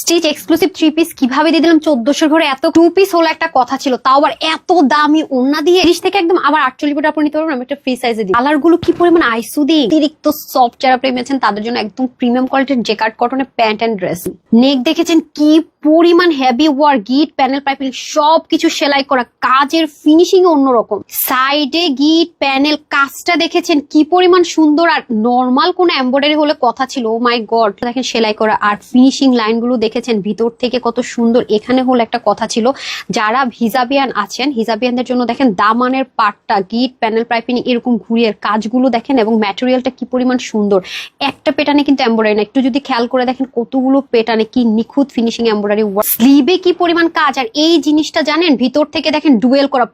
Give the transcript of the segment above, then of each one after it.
Stitch exclusive three piece কীভাবে দিয়ে দিলাম? চোদ্দশোর ঘরে এত টু পিস হলো একটা কথা ছিল। তাও আবার এত দামি ওন্না দিয়ে। তিরিশ থেকে একদম আবার আটচল্লিশ ফুট আপনি নিতে পারবেন আমি একটা ফ্রি সাইজে দিই। কালারগুলো কি পরিমাণ আইসু দিই অতিরিক্ত সফট যারা প্রেমী আছেন, তাদের জন্য একদম প্রিমিয়াম কোয়ালিটির জেকার্ড কটনের প্যান্ট অ্যান্ড ড্রেস নেক দেখেছেন কি পরিমাণ হেভি ওয়ার গিট প্যানেল পাইপিং সব কিছু সেলাই করা। কাজের ফিনিশিং অন্যরকম। সাইডে গিট প্যানেল কাজটা দেখেছেন কি পরিমাণ সুন্দর। আর নর্মাল কোন এমব্রয়ডারি হলে কথা ছিল ও মাই গড দেখেন সেলাই করা আর ফিনিশিং লাইনগুলো দেখেছেন ভিতর থেকে কত সুন্দর এখানে হলো একটা কথা ছিল। যারা হিজাবিয়ান আছেন, হিজাবিয়ানদের জন্য দেখেন দামানের পাটটা, গিট, প্যানেল পাইপিং এরকম ঘুরিয়ে কাজগুলো দেখেন এবং ম্যাটেরিয়ালটা কি পরিমাণ সুন্দর। একটা পেটানে কিন্তু এমব্রয়ডারি না, একটু যদি খেয়াল করে দেখেন কতগুলো পেটানে কি নিখুঁত ফিনিশিং এমব্রয়ডারি স্লিভে কি পরিমাণ কাজ, আর এই জিনিসটা জানেন, ভিতর থেকে দেখেন ডুয়েল করা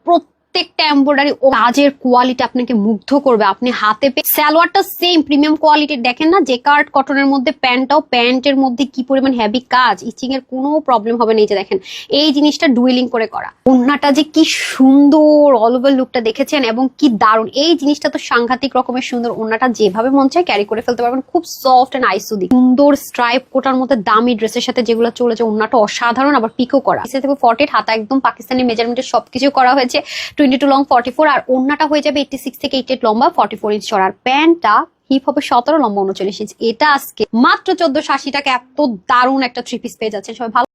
প্রত্যেকটা এমব্রয়ডারি কাজের কোয়ালিটি আপনাকে মুগ্ধ করবে। আপনি হাতে পেয়ে সালোয়ারটা সেম প্রিমিয়াম কোয়ালিটির দেখেন না, যে কার্ড কটনের মধ্যে প্যান্টটাও প্যান্টের মধ্যে কি পরিমাণ হেভি কাজ ইচিং এর কোনো প্রবলেম হবে না। এই যে দেখেন, এই জিনিসটা ডুয়েলিং করে করা। ওন্নাটা যে কি সুন্দর অল ওভার লুকটা দেখেছেন এবং কি দারুণ। এই জিনিসটা তো সাংঘাতিক রকমের সুন্দর। ওন্নাটা যেভাবে মন চায় ক্যারি করে ফেলতে পারবেন। খুব সফট এন্ড আইসুদি সুন্দর স্ট্রাইপ কোটার মধ্যে দামি ড্রেসের সাথে যেগুলো চলেছে ওন্নাটা অসাধারণ, আবার পিকও করা। এসে থেকে ফর্টি হাতা একদম পাকিস্তানি মেজারমেন্টের সবকিছু করা হয়েছে। টোয়েন্টি লং ফর্টি ফোর আর ওন্নাটা হয়ে যাবে এইটি সিক্স থেকে এইটি লম্বা ফর্টি ফোর ইঞ্চ চড়ার। প্যান্টটা হিপ হবে সতেরো লম্বা উনচল্লিশ ইঞ্চ এটা আজকে মাত্র চোদ্দশো আশি টাকা এত দারুণ একটা থ্রি পিস পেয়ে যাচ্ছে সবাই ভালো